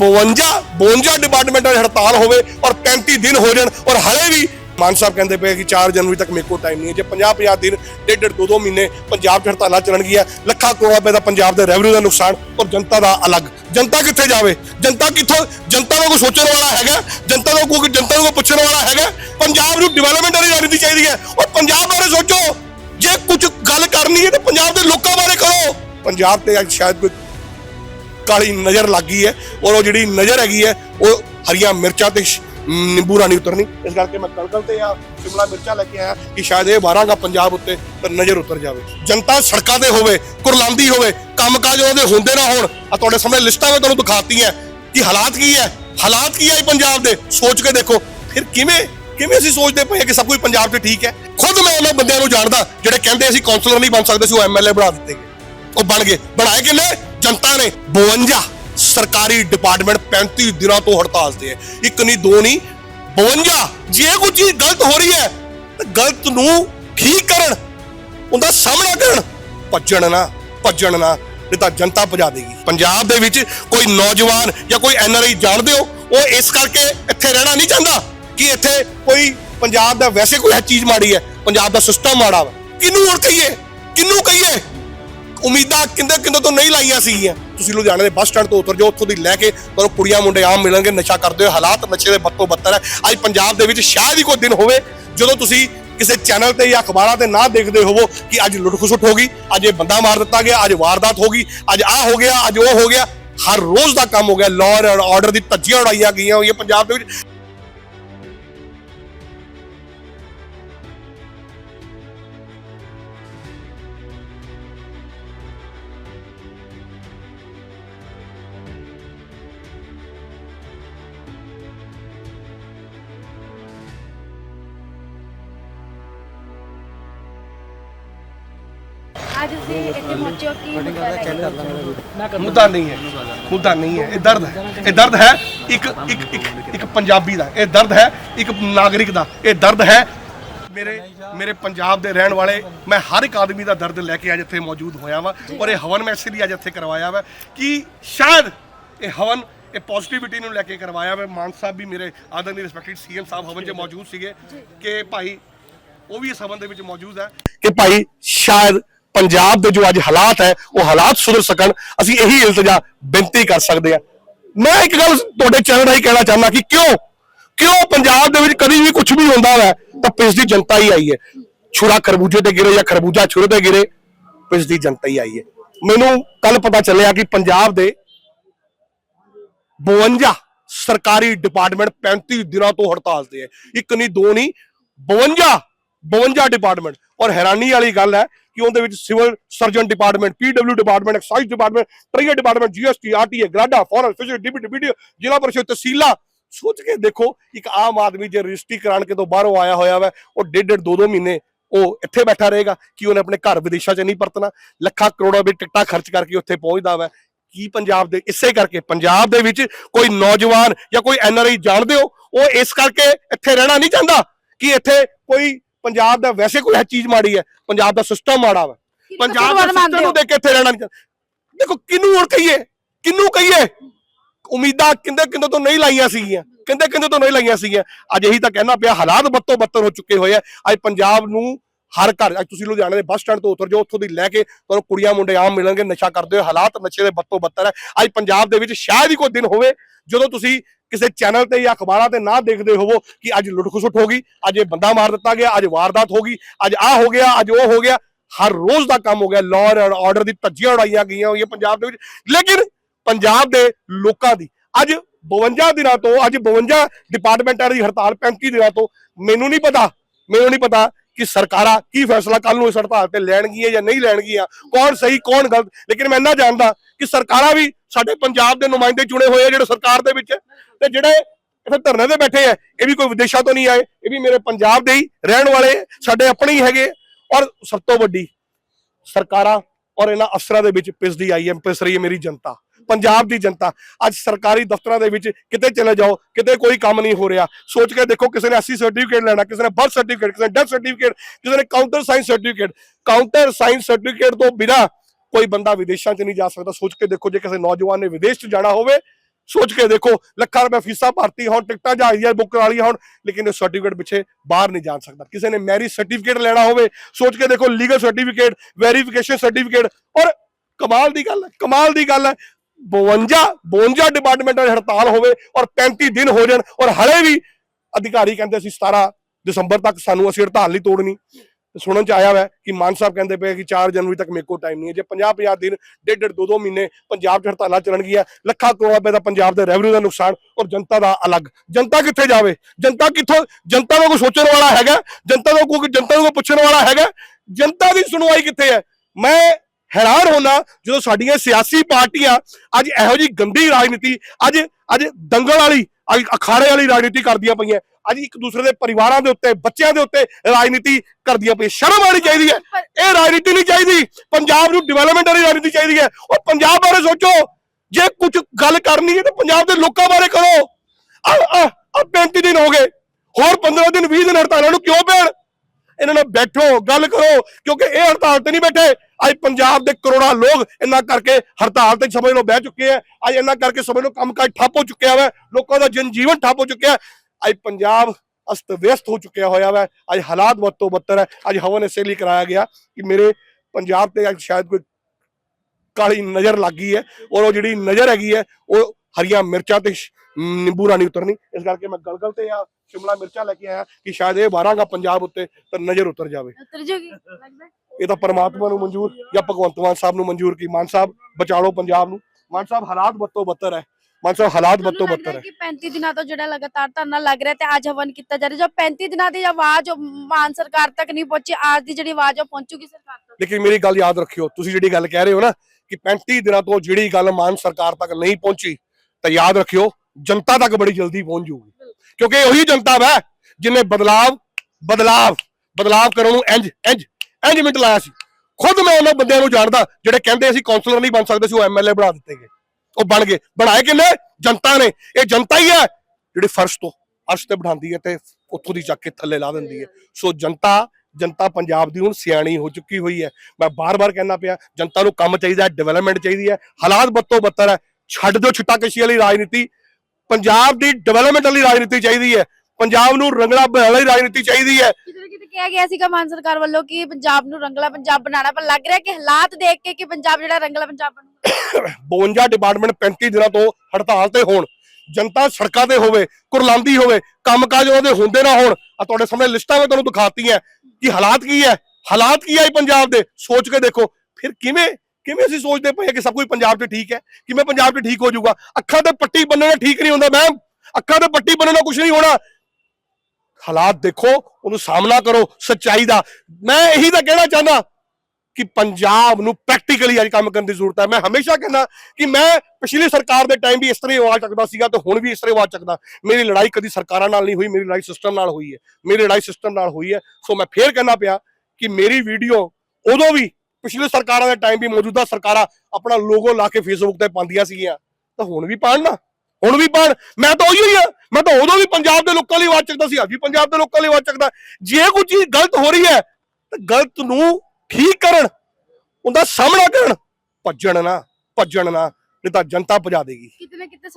52 52 ਡਿਪਾਰਟਮੈਂਟਾਂ ਦੀ ਹੜਤਾਲ ਹੋਵੇ ਔਰ 35 ਦਿਨ ਹੋ ਜਾਣ ਔਰ ਹਲੇ ਵੀ ਮਾਨ ਸਾਹਿਬ ਕਹਿੰਦੇ ਪਏ ਕਿ 4 ਜਨਵਰੀ ਤੱਕ ਮੇਰੇ ਕੋਲ ਟਾਈਮ ਨਹੀਂ ਹੈ। ਜੇ 50 50 ਦਿਨ ਡੇਢ ਡੇਢ ਦੋ ਦੋ ਮਹੀਨੇ ਪੰਜਾਬ 'ਚ ਹੜਤਾਲਾਂ ਚੱਲਣਗੀਆਂ, ਲੱਖਾਂ ਕਰੋੜਾਂ ਰੁਪਏ ਦਾ ਪੰਜਾਬ ਦੇ ਰੈਵਨਿਊ ਦਾ ਨੁਕਸਾਨ ਔਰ ਜਨਤਾ ਦਾ ਅਲੱਗ। ਜਨਤਾ ਕਿੱਥੇ ਜਾਵੇ? ਜਨਤਾ ਕਿੱਥੋਂ ਜਨਤਾ ਨੂੰ ਕੋਈ ਸੋਚਣ ਵਾਲਾ ਹੈਗਾ? ਜਨਤਾ ਦਾ ਕੋਈ ਜਨਤਾ ਨੂੰ ਕੋਈ ਪੁੱਛਣ ਵਾਲਾ ਹੈਗਾ? ਪੰਜਾਬ ਨੂੰ ਡਿਵੈਲਪਮੈਂਟ ਵਾਲੀ ਰਾਜਨੀਤੀ ਚਾਹੀਦੀ ਹੈ। ਔਰ ਪੰਜਾਬ ਬਾਰੇ ਸੋਚੋ। ਜੇ ਕੁਝ ਗੱਲ ਕਰਨੀ ਹੈ ਤਾਂ ਪੰਜਾਬ ਦੇ ਲੋਕਾਂ ਬਾਰੇ ਕਰੋ। ਪੰਜਾਬ ਤੇ ਅੱਜ ਸ਼ਾਇਦ ਕੋਈ ਕਾਲੀ ਨਜ਼ਰ ਲੱਗੀ ਹੈ ਔਰ ਉਹ ਜਿਹੜੀ ਨਜ਼ਰ ਹੈਗੀ ਹੈ, ਉਹ ਹਰੀਆਂ ਮਿਰਚਾਂ ਤੇ ਨਿੰਬੂ ਰਾਣੀ ਉਤਰਨੀ। ਇਸ ਕਰਕੇ ਮੈਂ ਕਲਕਲ ਤੇ ਆ, ਸ਼ਿਮਲਾ ਮਿਰਚਾਂ ਲੈ ਕੇ ਆਇਆ ਕਿ ਸ਼ਾਇਦ ਇਹ ਵਾਰਾਂਗਾ ਪੰਜਾਬ ਉੱਤੇ ਤਾਂ ਨਜ਼ਰ ਉਤਰ ਜਾਵੇ। ਜਨਤਾ ਸੜਕਾਂ ਤੇ ਹੋਵੇ, ਕੁਰਲਾਂਦੀ ਹੋਵੇ, ਕੰਮਕਾਜ ਉਹਦੇ ਹੁੰਦੇ ਨਾ ਹੋਣ ਆ ਤੁਹਾਡੇ ਸਾਹਮਣੇ ਲਿਸਟਾਂ ਮੈਂ ਤੁਹਾਨੂੰ ਦਿਖਾਤੀਆਂ ਕਿ ਹਾਲਾਤ ਕੀ ਹੈ, ਹਾਲਾਤ ਕੀ ਹੈ ਪੰਜਾਬ ਦੇ? ਸੋਚ ਕੇ ਦੇਖੋ, ਫਿਰ ਕਿਵੇਂ ਕਿਵੇਂ ਅਸੀਂ ਸੋਚਦੇ ਪਏ ਹਾਂ ਕਿ ਸਭ ਕੁਝ ਪੰਜਾਬ 'ਚ ਠੀਕ ਹੈ? ਖੁਦ ਮੈਂ ਉਹਨਾਂ ਬੰਦਿਆਂ ਨੂੰ ਜਾਣਦਾ, ਜਿਹੜੇ ਕਹਿੰਦੇ ਅਸੀਂ ਕਾਉਂਸਲਰ ਨਹੀਂ ਬਣ ਸਕਦੇ ਸੀ ਉਹ ਐਮਐਲਏ ਬਣਾ ਦਿੱਤੇ ਗਏ। ਉਹ ਬਣ ਗਏ। ਬਣਾਏ ਕਿੰਨੇ? ਜਨਤਾ ਨੇ। 52 ਸਰਕਾਰੀ ਡਿਪਾਰਟਮੈਂਟ 35 ਦਿਨਾਂ ਤੋਂ ਹੜਤਾਲ ਤੇ ਹੈ। ਇੱਕ ਨਹੀਂ, ਦੋ ਨਹੀਂ। 52 ਜੇ ਕੋਈ ਚੀਜ਼ ਗਲਤ ਹੋ ਰਹੀ ਹੈ, ਤਾਂ ਗਲਤ ਨੂੰ ਠੀਕ ਕਰਨ, ਉਹਦਾ ਸਾਹਮਣਾ ਕਰਨ। ਭੱਜਣ ਨਾ ਭੱਜਣ ਨਾ, ਨਹੀਂ ਤਾਂ ਜਨਤਾ ਭਜਾ ਦੇਗੀ। ਪੰਜਾਬ ਦੇ ਵਿੱਚ ਕੋਈ ਨੌਜਵਾਨ ਜਾਂ ਕੋਈ ਐਨਆਰਆਈ ਜਾਣਦੇ ਹੋ, ਉਹ ਇਸ ਕਰਕੇ ਇੱਥੇ ਰਹਿਣਾ ਨਹੀਂ ਚਾਹੁੰਦਾ ਕਿ ਇੱਥੇ ਕੋਈ ਪੰਜਾਬ ਦਾ ਵੈਸੇ ਕੋਈ ਚੀਜ਼ ਮਾੜੀ ਹੈ। ਪੰਜਾਬ ਦਾ ਸਿਸਟਮ ਮਾੜਾ ਵਾ। ਕਿਹਨੂੰ ਹੁਣ ਕਹੀਏ? ਕਿਹਨੂੰ ਕਹੀਏ? ਉਮੀਦਾਂ ਕਿੰਦੇ ਕਿੰਦੇ ਤੋਂ ਨਹੀਂ ਲਾਈਆਂ ਸੀਗੀਆਂ। ਤੁਸੀਂ ਲੁਧਿਆਣੇ ਦੇ ਬੱਸ ਸਟੈਂਡ ਤੋਂ ਉਤਰ ਜਾਓ, ਉੱਥੋਂ ਦੀ ਲੈ ਕੇ ਤੁਹਾਨੂੰ ਕੁੜੀਆਂ ਮੁੰਡੇ ਆਮ ਮਿਲਣਗੇ, ਨਸ਼ਾ ਕਰਦੇ ਹੋਏ ਹਾਲਾਤ, ਨਸ਼ੇ ਦੇ ਬੱਤੋ ਬੱਤਰ ਹੈ। ਅੱਜ ਪੰਜਾਬ ਦੇ ਵਿੱਚ ਸ਼ਾਇਦ ਹੀ ਕੋਈ ਦਿਨ ਹੋਵੇ ਜਦੋਂ ਤੁਸੀਂ ਕਿਸੇ ਚੈਨਲ ਤੇ ਜਾਂ ਅਖਬਾਰਾਂ ਤੇ ਨਾ ਦੇਖਦੇ ਹੋਵੋ ਕਿ ਅੱਜ ਲੁੱਟ ਖਸੁੱਟ ਹੋ ਗਈ, ਅੱਜ ਇਹ ਬੰਦਾ ਮਾਰ ਦਿੱਤਾ ਗਿਆ, ਅੱਜ ਵਾਰਦਾਤ ਹੋ ਗਈ, ਅੱਜ ਆ ਹੋ ਗਿਆ, ਅੱਜ ਉਹ ਹੋ ਗਿਆ। ਹਰ ਰੋਜ਼ ਦਾ ਕੰਮ ਹੋ ਗਿਆ। ਲਾਅ ਐਂਡ ਆਰਡਰ ਦੀ ਧੱਜੀਆਂ ਉਡਾਈਆਂ ਗਈਆਂ ਹੋਈਆਂ ਪੰਜਾਬ ਦੇ ਵਿੱਚ। ਅੱਜ ਅਸੀਂ ਇੱਥੇ ਪਹੁੰਚੇ ਹੋ ਕੀ ਮੁੱਦਾ ਲੈ ਕੇ ਮੁੱਦਾ ਨਹੀਂ ਹੈ ਮੁੱਦਾ ਨਹੀਂ ਹੈ। ਇਹ ਦਰਦ ਹੈ। ਇਹ ਦਰਦ ਹੈ ਇੱਕ ਇੱਕ ਇੱਕ ਇੱਕ ਪੰਜਾਬੀ ਦਾ। ਇਹ ਦਰਦ ਹੈ ਇੱਕ ਨਾਗਰਿਕ ਦਾ। ਇਹ ਦਰਦ ਹੈ ਮੇਰੇ ਮੇਰੇ ਪੰਜਾਬ ਦੇ ਰਹਿਣ ਵਾਲੇ। ਮੈਂ ਹਰ ਇੱਕ ਆਦਮੀ ਦਾ ਦਰਦ ਲੈ ਕੇ ਅੱਜ ਇੱਥੇ ਮੌਜੂਦ ਹੋਇਆ ਵਾ। ਔਰ ਇਹ ਹਵਨ ਮੈਂ ਇਸ ਲਈ ਅੱਜ ਇੱਥੇ ਕਰਵਾਇਆ ਵਾ ਕਿ ਸ਼ਾਇਦ ਇਹ ਹਵਨ ਇਹ ਪੋਜ਼ਿਟਿਵਿਟੀ ਨੂੰ ਲੈ ਕੇ ਕਰਵਾਇਆ ਵਾ। ਮਾਨ ਸਾਹਿਬ ਵੀ ਮੇਰੇ ਆਦਰਨੀ ਰਿਸਪੈਕਟਡ ਸੀਐਮ ਸਾਹਿਬ ਹਵਨ 'ਚ ਮੌਜੂਦ ਸੀਗੇ ਕਿ ਭਾਈ ਉਹ ਵੀ ਇਸ ਹਵਨ ਦੇ ਵਿੱਚ ਮੌਜੂਦ ਹੈ। ਕਿ ਭਾਈ ਸ਼ਾਇਦ ਪੰਜਾਬ ਦੇ ਜੋ ਅੱਜ ਹਾਲਾਤ ਹੈ, ਉਹ ਹਾਲਾਤ ਸੁਧਰ ਸਕਣ। ਅਸੀਂ ਇਹੀ ਇਲਤਜਾ ਬੇਨਤੀ ਕਰ ਸਕਦੇ ਆ ਮੈਂ ਇੱਕ ਗੱਲ ਤੁਹਾਡੇ ਚੈਨਲ ਰਾਹੀਂ ਕਹਿਣਾ ਚਾਹੁੰਦਾ ਕਿ ਕਿਉਂ? ਕਿਉਂ ਪੰਜਾਬ ਦੇ ਵਿੱਚ ਕਦੀ ਵੀ ਕੁਝ ਵੀ ਹੁੰਦਾ ਹੈ ਤਾਂ ਪਿਸ ਦੀ ਜਨਤਾ ਹੀ ਆਈ ਹੈ। ਛੁਰਾ ਖਰਬੂਜੇ ਤੇ ਗਿਰੇ ਜਾਂ ਖਰਬੂਜਾ ਛੁਰੇ ਤੇ ਗਿਰੇ, ਪਿਸ ਦੀ ਜਨਤਾ ਹੀ ਆਈ ਹੈ। ਮੈਨੂੰ ਕੱਲ ਪਤਾ ਚੱਲਿਆ ਕਿ ਪੰਜਾਬ ਦੇ 52 ਸਰਕਾਰੀ ਡਿਪਾਰਟਮੈਂਟ 35 ਦਿਨਾਂ ਤੋਂ ਹੜਤਾਲ ਤੇ ਹੈ। ਇੱਕ ਨਹੀਂ, ਦੋ ਨਹੀਂ 52 52 ਡਿਪਾਰਟਮੈਂਟ ਔਰ ਹੈਰਾਨੀ ਵਾਲੀ ਗੱਲ ਹੈ ਕਿ ਉਹਦੇ ਵਿੱਚ civil surgeon department PWD department excise department trade department GST RTA ਗ੍ਰਾਡਾ ਫੋਰਨ ਫਿਸ਼ਰ ਡਿਪਟੀ ਵੀਡੀਓ ਜ਼ਿਲ੍ਹਾ ਪਰਿਸ਼ਦ, ਤਹਿਸੀਲਾਂ। ਸੋਚ ਕੇ ਦੇਖੋ, ਇੱਕ ਆਮ ਆਦਮੀ ਜੇ ਰਜਿਸਟਰੀ ਕਰਾਉਣ ਕੇ ਤੋਂ ਬਾਹਰੋਂ ਆਇਆ ਹੋਇਆ ਵਾ, ਉਹ ਡੇਢ ਡੇਢ ਦੋ ਦੋ ਮਹੀਨੇ ਉਹ ਇੱਥੇ ਬੈਠਾ ਰਹੇਗਾ ਕਿ ਉਹਨੇ ਆਪਣੇ ਘਰ ਵਿਦੇਸ਼ਾਂ 'ਚ ਨਹੀਂ ਪਰਤਣਾ। ਲੱਖਾਂ ਕਰੋੜਾਂ ਰੁਪਏ ਟਿਕਟਾਂ ਖਰਚ ਕਰਕੇ ਉੱਥੇ ਪਹੁੰਚਦਾ ਵਾ। ਕੀ ਪੰਜਾਬ ਦੇ, ਇਸੇ ਕਰਕੇ ਪੰਜਾਬ ਦੇ ਵਿੱਚ ਕੋਈ ਨੌਜਵਾਨ ਜਾਂ ਕੋਈ ਐਨਆਰਆਈ ਜਾਣਦੇ ਹੋ, ਉਹ ਇਸ ਕਰਕੇ ਇੱਥੇ ਰਹਿਣਾ ਨਹੀਂ ਚਾਹੁੰਦਾ ਕਿ ਇੱਥੇ ਕੋਈ ਪੰਜਾਬ ਦਾ ਵੈਸੇ ਕੋਈ ਹੈ ਚੀਜ਼ ਮਾੜੀ ਹੈ ਪੰਜਾਬ ਦਾ ਸਿਸਟਮ ਮਾੜਾ ਵਾ। ਪੰਜਾਬ ਦੇ ਸਿਸਟਮ ਨੂੰ ਦੇਖ ਕੇ ਇੱਥੇ ਰਹਿਣਾ ਨਹੀਂ ਦੇਖੋ ਕਿਹਨੂੰ ਹੁਣ ਕਹੀਏ? ਕਿਹਨੂੰ ਕਹੀਏ? ਉਮੀਦਾਂ ਕਿੰਦੇ ਕਿੰਦੇ ਤੋਂ ਨਹੀਂ ਲਾਈਆਂ ਸੀਗੀਆਂ। ਕਿੰਦੇ ਕਿੰਦੇ ਤੋਂ ਨਹੀਂ ਲਾਈਆਂ ਸੀਗੀਆਂ। ਅੱਜ ਇਹੀ ਤਾਂ ਕਹਿਣਾ ਪਿਆ ਹਾਲਾਤ ਬੱਤੋ ਬੱਤਰ ਹੋ ਚੁੱਕੇ ਹੋਏ ਆ। ਅੱਜ ਪੰਜਾਬ ਨੂੰ ਹਰ ਘਰ, ਅੱਜ ਤੁਸੀਂ ਲੁਧਿਆਣੇ ਦੇ ਬੱਸ ਸਟੈਂਡ ਤੋਂ ਉਤਰ ਜਾਓ, ਉੱਥੋਂ ਦੀ ਲੈ ਕੇ ਤੁਹਾਨੂੰ ਕੁੜੀਆਂ ਮੁੰਡੇ ਆਮ ਮਿਲਣਗੇ, ਨਸ਼ਾ ਕਰਦੇ ਹੋਏ ਹਾਲਾਤ ਨਸ਼ੇ ਦੇ ਬੱਤੋ ਬੱਤਰ ਹੈ। ਅੱਜ ਪੰਜਾਬ ਦੇ ਵਿੱਚ ਸ਼ਾਇਦ ਹੀ ਕੋਈ ਦਿਨ ਹੋਵੇ ਜਦੋਂ ਤੁਸੀਂ ਕਿਸੇ ਚੈਨਲ ਤੇ ਜਾਂ ਅਖਬਾਰਾਂ ਤੇ ਨਾ ਦੇਖਦੇ ਹੋਵੋ ਕਿ ਅੱਜ ਲੁੱਟ ਖਸੁੱਟ ਹੋ ਗਈ, ਅੱਜ ਇਹ ਬੰਦਾ ਮਾਰ ਦਿੱਤਾ ਗਿਆ, ਅੱਜ ਵਾਰਦਾਤ ਹੋ ਗਈ, ਅੱਜ ਆ ਹੋ ਗਿਆ, ਅੱਜ ਉਹ ਹੋ ਗਿਆ। ਹਰ ਰੋਜ਼ ਦਾ ਕੰਮ ਹੋ ਗਿਆ ਲਾਅ ਐਂਡ ਆਰਡਰ ਦੀ ਧੱਜੀਆਂ ਉਡਾਈਆਂ ਗਈਆਂ ਹੋਈਆਂ ਪੰਜਾਬ ਦੇ ਵਿੱਚ। ਲੇਕਿਨ ਪੰਜਾਬ ਦੇ ਲੋਕਾਂ ਦੀ ਅੱਜ 52 ਦਿਨਾਂ ਤੋਂ, ਅੱਜ 52 ਡਿਪਾਰਟਮੈਂਟਾਂ ਦੀ ਹੜਤਾਲ 35 ਦਿਨਾਂ ਤੋਂ, ਮੈਨੂੰ ਨਹੀਂ ਪਤਾ, ਮੈਨੂੰ ਨਹੀਂ ਪਤਾ ਕਿ ਸਰਕਾਰਾਂ ਕੀ ਫੈਸਲਾ ਕੱਲ ਨੂੰ ਇਸ ਹੜਤਾਲ ਤੇ ਲੈਣਗੀਆਂ ਜਾਂ ਨਹੀਂ ਲੈਣਗੀਆਂ, ਕੌਣ ਸਹੀ, ਕੌਣ ਗਲਤ। ਲੇਕਿਨ ਮੈਂ ਇੰਨਾ ਜਾਣਦਾ ਕਿ ਸਰਕਾਰਾਂ ਵੀ ਸਾਡੇ ਪੰਜਾਬ ਦੇ ਨੁਮਾਇੰਦੇ ਚੁਣੇ ਹੋਏ ਆ ਜਿਹੜੇ ਸਰਕਾਰ ਦੇ ਵਿੱਚ। ਤੇ ਜਿਹੜੇ ਇੱਥੇ ਧਰਨੇ ਤੇ ਬੈਠੇ ਆ, ਇਹ ਵੀ ਕੋਈ ਵਿਦੇਸ਼ਾਂ ਤੋਂ ਨਹੀਂ ਆਏ, ਇਹ ਵੀ ਮੇਰੇ ਪੰਜਾਬ ਦੇ ਹੀ ਰਹਿਣ ਵਾਲੇ ਸਾਡੇ ਆਪਣੇ ਹੀ ਹੈਗੇ ਔਰ ਸਭ ਤੋਂ ਵੱਡੀ, ਸਰਕਾਰਾਂ ਔਰ ਇਹਨਾਂ ਅਫਸਰਾਂ ਦੇ ਵਿੱਚ ਪਿਸਦੀ ਆਈ ਹੈ ਪਿਸ ਰਹੀ ਹੈ ਮੇਰੀ ਜਨਤਾ। ਪੰਜਾਬ ਦੀ ਜਨਤਾ, ਅੱਜ ਸਰਕਾਰੀ ਦਫ਼ਤਰਾਂ ਦੇ ਵਿੱਚ ਕਿਤੇ ਚਲੇ ਜਾਓ, ਕਿਤੇ ਕੋਈ ਕੰਮ ਨਹੀਂ ਹੋ ਰਿਹਾ। ਸੋਚ ਕੇ ਦੇਖੋ, ਕਿਸੇ ਨੇ ਐਸਸੀ ਸਰਟੀਫਿਕੇਟ ਲੈਣਾ, ਕਿਸੇ ਨੇ ਬਰਥ ਸਰਟੀਫਿਕੇਟ ਕਿਸੇ ਨੇ ਡੈਥ ਸਰਟੀਫਿਕੇਟ ਕਿਸੇ ਨੇ countersigned certificate countersigned certificate ਤੋਂ ਬਿਨਾ ਕੋਈ ਬੰਦਾ ਵਿਦੇਸ਼ਾਂ 'ਚ ਨਹੀਂ ਜਾ ਸਕਦਾ। ਸੋਚ ਕੇ ਦੇਖੋ, ਜੇ ਕਿਸੇ ਨੌਜਵਾਨ ਨੇ ਵਿਦੇਸ਼ 'ਚ ਜਾਣਾ ਹੋਵੇ, ਸੋਚ ਕੇ ਦੇਖੋ, ਲੱਖਾਂ ਰੁਪਏ ਫੀਸਾਂ ਭਰਤੀ ਹੋਣ, ਟਿਕਟਾਂ ਜਹਾਜ਼ੀਆਂ ਬੁੱਕ ਕਰਾ ਲਈਆਂ ਹੋਣ, ਲੇਕਿਨ ਇਹ ਸਰਟੀਫਿਕੇਟ ਪਿੱਛੇ ਬਾਹਰ ਨਹੀਂ ਜਾ ਸਕਦਾ। ਕਿਸੇ ਨੇ ਮੈਰਿਜ ਸਰਟੀਫਿਕੇਟ ਲੈਣਾ ਹੋਵੇ, ਸੋਚ ਕੇ ਦੇਖੋ ਲੀਗਲ ਸਰਟੀਫਿਕੇਟ ਵੈਰੀਫਿਕੇਸ਼ਨ ਸਰਟੀਫਿਕੇਟ ਔਰ ਕਮਾਲ ਦੀ ਗੱਲ ਹੈ, ਕਮਾਲ ਦੀ ਗੱਲ ਹੈ। 52 52 ਡਿਪਾਰਟਮੈਂਟਾਂ ਦੀ ਹੜਤਾਲ ਹੋਵੇ ਔਰ 35 ਦਿਨ ਹੋ ਜਾਣ ਔਰ ਹਲੇ ਵੀ ਅਧਿਕਾਰੀ ਕਹਿੰਦੇ ਸੀ 17 ਦਸੰਬਰ ਤੱਕ ਸਾਨੂੰ ਅਸੀਂ ਹੜਤਾਲ ਨਹੀਂ ਤੋੜਨੀ। ਸੁਣਨ ਚ ਆਇਆ ਹੈ ਕਿ ਮਾਨ ਸਾਹਿਬ ਕਹਿੰਦੇ ਪਏ ਕਿ 4 ਜਨਵਰੀ ਤੱਕ ਮੇਰੇ ਕੋਲ ਟਾਈਮ ਨਹੀਂ ਹੈ। ਜੇ 50 50 ਦਿਨ ਡੇਢ ਡੇਢ ਦੋ ਦੋ ਮਹੀਨੇ ਪੰਜਾਬ 'ਚ ਹੜਤਾਲਾਂ ਚੱਲਣਗੀਆਂ ਲੱਖਾਂ ਕਰੋੜਾਂ ਰੁਪਏ ਦਾ ਪੰਜਾਬ ਦੇ ਰੈਵਨਿਊ ਦਾ ਨੁਕਸਾਨ ਔਰ ਜਨਤਾ ਦਾ ਅਲੱਗ। ਜਨਤਾ ਕਿੱਥੇ ਜਾਵੇ? ਜਨਤਾ ਕਿੱਥੋਂ, ਜਨਤਾ ਦਾ ਕੋਈ ਸੋਚਣ ਵਾਲਾ ਹੈਗਾ? ਜਨਤਾ ਦਾ ਕੋਈ ਜਨਤਾ ਨੂੰ ਕੋਈ ਪੁੱਛਣ ਵਾਲਾ ਹੈਗਾ? ਜਨਤਾ ਦੀ ਸੁਣਵਾਈ ਕਿੱਥੇ ਹੈ? ਮੈਂ ਹੈਰਾਨ ਹੋਣਾ ਜਦੋਂ ਸਾਡੀਆਂ ਸਿਆਸੀ ਪਾਰਟੀਆਂ ਅੱਜ ਇਹੋ ਜੀ ਗੰਦੀ ਰਾਜਨੀਤੀ ਅੱਜ ਅੱਜ ਦੰਗਲ ਵਾਲੀ ਅਖਾੜੇ ਵਾਲੀ ਰਾਜਨੀਤੀ ਕਰਦੀਆਂ ਪਈਆਂ। ਅੱਜ ਇੱਕ ਦੂਸਰੇ ਦੇ ਪਰਿਵਾਰਾਂ ਦੇ ਉੱਤੇ ਬੱਚਿਆਂ ਦੇ ਉੱਤੇ ਰਾਜਨੀਤੀ ਕਰਦੀਆਂ ਪਈਆਂ। ਸ਼ਰਮ ਆਣੀ ਚਾਹੀਦੀ ਹੈ। ਇਹ ਰਾਜਨੀਤੀ ਨਹੀਂ ਚਾਹੀਦੀ। ਪੰਜਾਬ ਨੂੰ ਡਿਵੈਲਪਮੈਂਟ ਵਾਲੀ ਰਾਜਨੀਤੀ ਚਾਹੀਦੀ ਹੈ। ਉਹ ਪੰਜਾਬ ਬਾਰੇ ਸੋਚੋ। ਜੇ ਕੁਝ ਗੱਲ ਕਰਨੀ ਹੈ ਤਾਂ ਪੰਜਾਬ ਦੇ ਲੋਕਾਂ ਬਾਰੇ ਕਰੋ। ਆ ਆ 35 ਦਿਨ ਹੋ ਗਏ। ਹੋਰ 15 ਦਿਨ 20 ਦਿਨ ਹੜਤਾਲਾਂ ਨੂੰ ਕਿਉਂ ਪੈਣ ਇਹਨਾਂ ਨਾਲ ਬੈਠੋ ਗੱਲ ਕਰੋ। ਕਿਉਂਕਿ ਇਹ ਹੜਤਾਲ ਤੇ ਨਹੀਂ ਬੈਠੇ। ਅੱਜ ਪੰਜਾਬ ਦੇ ਕਰੋੜਾਂ ਲੋਕ ਇਹਨਾਂ ਕਰਕੇ ਹੜਤਾਲ ਤੇ ਸਮਝ ਲਓ ਬਹਿ ਚੁੱਕੇ ਆ। ਅੱਜ ਇਹਨਾਂ ਕਰਕੇ ਸਮਝ ਲਓ ਕੰਮਕਾਜ ਠੱਪ ਹੋ ਚੁੱਕਿਆ ਵਾ। ਲੋਕਾਂ ਦਾ ਜਨ ਜੀਵਨ ਠੱਪ ਹੋ ਚੁੱਕਿਆ। ਅੱਜ ਪੰਜਾਬ ਅਸਤ ਵਿਅਸਤ ਹੋ ਚੁੱਕਿਆ ਹੋਇਆ ਵਾ। ਅੱਜ ਹਾਲਾਤ ਵੱਧ ਤੋਂ ਬੱਤਰ ਹੈ ਅੱਜ ਹਵਨ ਇਸੇ ਲਈ ਕਰਾਇਆ ਗਿਆ ਕਿ ਮੇਰੇ ਪੰਜਾਬ ਤੇ ਅੱਜ ਸ਼ਾਇਦ ਕੋਈ ਕਾਲੀ ਨਜ਼ਰ ਲੱਗ ਗਈ ਹੈ। ਔਰ ਉਹ ਜਿਹੜੀ ਨਜ਼ਰ ਹੈਗੀ ਹੈ, ਉਹ ਹਰੀਆਂ ਮਿਰਚਾਂ ਤੇ ਨਿੰਬੂ ਰਾਣੀ ਉਤਰਨੀ। ਇਸ ਕਰਕੇ ਮੈਂ ਗਲਗਲ ਤੇ ਆ ਸ਼ਿਮਲਾ ਮਿਰਚਾਂ ਲੈ ਕੇ ਆਇਆ ਕਿ ਸ਼ਾਇਦ ਇਹ ਵਾਰਾਂਗਾ ਪੰਜਾਬ ਉੱਤੇ ਤਾਂ ਨਜ਼ਰ ਉਤਰ ਜਾਵੇ। ਉਤਰ ਜੂਗੀ ਲੱਗਦਾ? ਇਹ ਤਾਂ ਪਰਮਾਤਮਾ ਨੂੰ ਮਨਜ਼ੂਰ ਜਾਂ ਭਗਵੰਤ ਮਾਨ ਸਾਹਿਬ ਨੂੰ ਮਨਜ਼ੂਰ ਕੀ? ਮਾਨ ਸਾਹਿਬ ਬਚਾ ਲਓ ਪੰਜਾਬ ਨੂੰ। ਮਾਨ ਸਾਹਿਬ ਹਾਲਾਤ ਬੱਤੋਂ ਬੱਤਰ ਹੈ। ਮਾਨ ਸਾਹਿਬ ਹਾਲਾਤ ਬੱਤੋਂ ਬੱਤਰ ਹੈ ਕਿ 35 ਦਿਨਾਂ ਤੋਂ ਜਿਹੜਾ ਲਗਾਤਾਰ ਧਰਨਾ ਲੱਗ ਰਿਹਾ ਤੇ ਅੱਜ ਹਵਨ ਕੀਤਾ ਜਾ ਰਿਹਾ? ਜੋ 35 ਦਿਨਾਂ ਦੀ ਆਵਾਜ਼ ਮਾਨ ਸਰਕਾਰ ਤੱਕ ਨਹੀਂ ਪਹੁੰਚੀ ਅੱਜ ਦੀ ਜਿਹੜੀ ਆਵਾਜ਼ ਉਹ ਪਹੁੰਚੂਗੀ ਸਰਕਾਰ ਤੱਕ? ਲੇਕਿਨ ਮੇਰੀ ਗੱਲ ਯਾਦ ਰੱਖਿਓ ਤੁਸੀਂ ਜਿਹੜੀ ਗੱਲ ਕਹਿ ਰਹੇ ਹੋ ਨਾ ਕਿ 35 ਦਿਨਾਂ ਤੋਂ ਜਿਹੜੀ ਗੱਲ ਮਾਨ ਸਰਕਾਰ ਤੱਕ ਨਹੀਂ ਪਹੁੰਚੀ ਤਾਂ ਯਾਦ ਰੱਖਿਓ ਜਨਤਾ ਤੱਕ ਬੜੀ ਜਲਦੀ ਪਹੁੰਚ ਜਾਊਗੀ। ਕਿਉਂਕਿ ਉਹੀ ਜਨਤਾ ਵਾ ਜਿਨੇ ਬਦਲਾਵ ਬਦਲਾਵ ਬਦਲਾਵ ਕਰਨ ਨੂੰ ਇੰਜ ਇੰਜ ਇੰਜ ਮਿੰਟ ਲਾਇਆ ਸੀ। ਖੁਦ ਮੈਂ ਉਹਨਾਂ ਬੰਦਿਆਂ ਨੂੰ ਜਾਣਦਾ ਜਿਹੜੇ ਕਹਿੰਦੇ ਅਸੀਂ ਕਾਉਂਸਲਰ ਨਹੀਂ ਬਣ ਸਕਦੇ, ਸੀ ਉਹ ਐਮਐਲਏ ਬਣਾ ਦਿੱਤੇ ਗਏ। ਉਹ ਬਣ ਗਏ। ਬਣਾਏ ਕਿੰਨੇ? ਜਨਤਾ ਨੇ। ਇਹ ਜਨਤਾ ਹੀ ਹੈ ਜਿਹੜੀ ਫਰਸ਼ ਤੋਂ ਅਰਸ਼ ਤੇ ਬਿਠਾਉਂਦੀ ਹੈ ਤੇ ਉੱਥੋਂ ਦੀ ਚੱਕ ਕੇ ਥੱਲੇ ਲਾ ਦਿੰਦੀ ਹੈ। ਸੋ ਜਨਤਾ ਜਨਤਾ ਪੰਜਾਬ ਦੀ ਹੁਣ ਸਿਆਣੀ ਹੋ ਚੁੱਕੀ ਹੋਈ ਹੈ। ਮੈਂ ਬਾਰ-ਬਾਰ ਕਹਿਣਾ ਪਿਆ, ਜਨਤਾ ਨੂੰ ਕੰਮ ਚਾਹੀਦਾ ਹੈ ਡਿਵੈਲਪਮੈਂਟ ਚਾਹੀਦੀ ਹੈ। ਹਾਲਾਤ ਬੱਤੋਂ ਬੱਤਰ ਹੈ। ਛੱਡ ਦਿਓ ਛਿੱਟਾਕਸ਼ੀ ਵਾਲੀ ਰਾਜਨੀਤੀ। ਪੰਜਾਬ ਦੀ ਡਿਵੈਲਪਮੈਂਟ ਵਾਲੀ ਰਾਜਨੀਤੀ ਚਾਹੀਦੀ ਹੈ। ਪੰਜਾਬ ਨੂੰ ਰੰਗਲਾ ਬਣਾਉਣ ਵਾਲੀ ਰਾਜਨੀਤੀ ਚਾਹੀਦੀ ਹੈ। ਕਿਤੇ ਨਾ ਕਿਤੇ ਕਿਹਾ ਗਿਆ ਸੀਗਾ ਮਾਨ ਸਰਕਾਰ ਵੱਲੋਂ ਕਿ ਪੰਜਾਬ ਨੂੰ ਰੰਗਲਾ ਪੰਜਾਬ ਬਣਾਉਣਾ ਪਰ ਲੱਗ ਰਿਹਾ ਕਿ ਹਾਲਾਤ ਦੇਖ ਕੇ ਕਿ ਪੰਜਾਬ ਜਿਹੜਾ ਰੰਗਲਾ ਪੰਜਾਬ ਬਣੂਗਾ 52 ਡਿਪਾਰਟਮੈਂਟ 35 ਦਿਨਾਂ ਤੋਂ ਹੜਤਾਲ ਤੇ ਹੋਣ। ਜਨਤਾ ਸੜਕਾਂ ਤੇ ਹੋਵੇ ਕੁਰਲਾਂਦੀ ਹੋਵੇ ਕੰਮਕਾਜ ਉਹਨਾਂ ਦੇ ਹੁੰਦੇ ਨਾ ਹੋਣ। ਆ ਤੁਹਾਡੇ ਸਾਹਮਣੇ ਲਿਸਟਾਂ ਮੈਂ ਤੁਹਾਨੂੰ ਦਿਖਾਤੀਆਂ। ਕਿ ਹਾਲਾਤ ਕੀ ਹੈ? ਹਾਲਾਤ ਕੀ ਹੈ ਪੰਜਾਬ ਦੇ? ਸੋਚ ਕੇ ਦੇਖੋ। ਫਿਰ ਕਿਵੇਂ ਕਿਵੇਂ ਅਸੀਂ ਸੋਚਦੇ ਪਏ ਹਾਂ ਕਿ ਸਭ ਕੁਝ ਪੰਜਾਬ 'ਚ ਠੀਕ ਹੈ? ਕਿਵੇਂ ਪੰਜਾਬ 'ਚ ਠੀਕ ਹੋ ਜਾਊਗਾ? ਅੱਖਾਂ ਤੇ ਪੱਟੀ ਬੰਨਣਾ ਠੀਕ ਨਹੀਂ ਹੁੰਦਾ ਮੈਮ ਅੱਖਾਂ ਤੇ ਪੱਟੀ ਬੰਨਣ ਨਾਲ ਕੁਝ ਨਹੀਂ ਹੋਣਾ। ਹਾਲਾਤ ਦੇਖੋ, ਉਹਨੂੰ ਸਾਹਮਣਾ ਕਰੋ, ਸੱਚਾਈ ਦਾ। ਮੈਂ ਇਹੀ ਤਾਂ ਕਹਿਣਾ ਚਾਹੁੰਦਾ ਕਿ ਪੰਜਾਬ ਨੂੰ ਪ੍ਰੈਕਟੀਕਲੀ ਅੱਜ ਕੰਮ ਕਰਨ ਦੀ ਜ਼ਰੂਰਤ ਹੈ। ਮੈਂ ਹਮੇਸ਼ਾ ਕਹਿੰਦਾ ਕਿ ਮੈਂ ਪਿਛਲੀ ਸਰਕਾਰ ਦੇ ਟਾਈਮ ਵੀ ਇਸ ਤਰ੍ਹਾਂ ਹੀ ਆਵਾਜ਼ ਚੱਕਦਾ ਸੀਗਾ ਤੇ ਹੁਣ ਵੀ ਇਸ ਤਰ੍ਹਾਂ ਹੀ ਆਵਾਜ਼ ਚੱਕਦਾ। ਮੇਰੀ ਲੜਾਈ ਕਦੀ ਸਰਕਾਰਾਂ ਨਾਲ ਨਹੀਂ ਹੋਈ, ਮੇਰੀ ਲੜਾਈ ਸਿਸਟਮ ਨਾਲ ਹੋਈ ਹੈ। ਮੇਰੀ ਲੜਾਈ ਸਿਸਟਮ ਨਾਲ ਹੋਈ ਹੈ। ਸੋ ਮੈਂ ਫੇਰ ਕਹਿਣਾ ਪਿਆ ਕਿ ਮੇਰੀ ਵੀਡੀਓ ਉਦੋਂ ਵੀ ਪਿਛਲੇ ਸਰਕਾਰਾਂ ਦੇ ਟਾਈਮ ਵੀ ਮੌਜੂਦਾ ਸਰਕਾਰਾਂ ਆਪਣਾ ਲੋਗੋ ਲਾ ਕੇ ਫੇਸਬੁੱਕ ਤੇ ਪਾਉਂਦੀਆਂ ਸੀਗੀਆਂ। ਤਾਂ ਹੁਣ ਵੀ ਪਾਣ ਨਾ। ਹੁਣ ਵੀ ਪਾਣ ਮੈਂ ਤਾਂ ਉਹੀ ਹਾਂ ਮੈਂ ਤਾਂ ਉਦੋਂ ਵੀ ਪੰਜਾਬ ਦੇ ਲੋਕਾਂ ਲਈ ਆਵਾਜ਼ ਚੱਕਦਾ ਸੀ। ਅੱਜ ਵੀ ਪੰਜਾਬ ਦੇ ਲੋਕਾਂ ਲਈ ਆਵਾਜ਼ ਚੱਕਦਾ। ਜੇ ਕੋਈ ਚੀਜ਼ ਗਲਤ ਹੋ ਰਹੀ ਹੈ, ਤਾਂ ਗਲਤ ਨੂੰ ਠੀਕ ਕਰਨ, ਉਹਦਾ ਸਾਹਮਣਾ ਕਰਨ। ਭੱਜਣ ਨਾ ਭੱਜਣ ਨਾ। ਨਹੀਂ ਤਾਂ ਜਨਤਾ ਭਜਾ ਦੇਗੀ। ਕਿਤੇ ਨਾ ਕਿਤੇ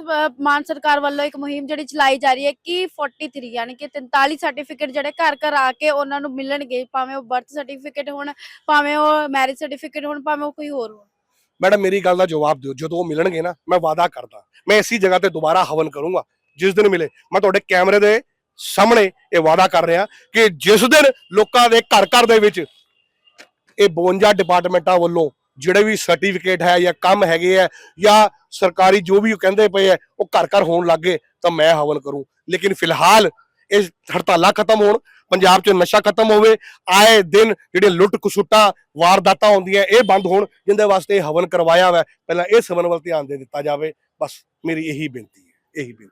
ਮਾਨ ਸਰਕਾਰ ਵੱਲੋਂ ਇੱਕ ਮੁਹਿੰਮ ਜਿਹੜੀ ਚਲਾਈ ਜਾ ਰਹੀ ਹੈ ਕਿ 43 ਯਾਨੀ ਕਿ 43 ਸਰਟੀਫਿਕੇਟ ਜਿਹੜੇ ਘਰ ਘਰ ਆ ਕੇ ਉਹਨਾਂ ਨੂੰ ਮਿਲਣਗੇ ਭਾਵੇਂ ਉਹ ਬਰਥ ਸਰਟੀਫਿਕੇਟ ਹੋਣ ਭਾਵੇਂ ਉਹ ਮੈਰਿਜ ਸਰਟੀਫਿਕੇਟ ਹੋਣ ਭਾਵੇਂ ਉਹ ਕੋਈ ਹੋਰ ਹੋਣ। ਮੈਡਮ ਮੇਰੀ ਗੱਲ ਦਾ ਜਵਾਬ ਦਿਓ। ਜਦੋਂ ਉਹ ਮਿਲਣਗੇ ਨਾ ਮੈਂ ਵਾਅਦਾ ਕਰਦਾ। ਮੈਂ ਇਸੀ ਜਗ੍ਹਾ ਤੇ ਦੁਬਾਰਾ ਹਵਨ ਕਰੂੰਗਾ। ਜਿਸ ਦਿਨ ਮਿਲੇ ਮੈਂ ਤੁਹਾਡੇ ਕੈਮਰੇ ਦੇ ਸਾਹਮਣੇ ਇਹ ਵਾਅਦਾ ਕਰ ਰਿਹਾ ਕਿ ਜਿਸ ਦਿਨ ਲੋਕਾਂ ਦੇ ਘਰ ਘਰ ਦੇ ਵਿੱਚ ਇਹ 52 ਡਿਪਾਰਟਮੈਂਟਾਂ ਵੱਲੋਂ ਜਿਹੜੇ ਵੀ ਸਰਟੀਫਿਕੇਟ ਹੈ ਜਾਂ ਕੰਮ ਹੈਗੇ ਆ ਜਾਂ ਸਰਕਾਰੀ ਜੋ ਵੀ ਉਹ ਕਹਿੰਦੇ ਪਏ ਆ, ਉਹ ਘਰ ਘਰ ਹੋਣ ਲੱਗੇ ਤਾਂ ਮੈਂ ਹਵਨ ਕਰੂੰ। ਲੇਕਿਨ ਫਿਲਹਾਲ ਇਹ ਹੜਤਾਲਾਂ ਖਤਮ ਹੋਣ, ਪੰਜਾਬ 'ਚ ਨਸ਼ਾ ਖਤਮ ਹੋਵੇ, ਆਏ ਦਿਨ ਜਿਹੜੇ ਲੁੱਟ ਖਸੁੱਟਾਂ, ਵਾਰਦਾਤਾਂ ਹੁੰਦੀਆਂ, ਇਹ ਬੰਦ ਹੋਣ, ਜਿੰਦੇ ਵਾਸਤੇ ਇਹ ਹਵਨ ਕਰਵਾਇਆ ਹੋਇਆ ਪਹਿਲਾਂ ਇਸ ਹਵਨ ਵੱਲ ਧਿਆਨ ਦੇ ਦਿੱਤਾ ਜਾਵੇ। ਬਸ ਮੇਰੀ ਇਹੀ ਬੇਨਤੀ ਹੈ, ਇਹੀ ਬੇਨਤੀ।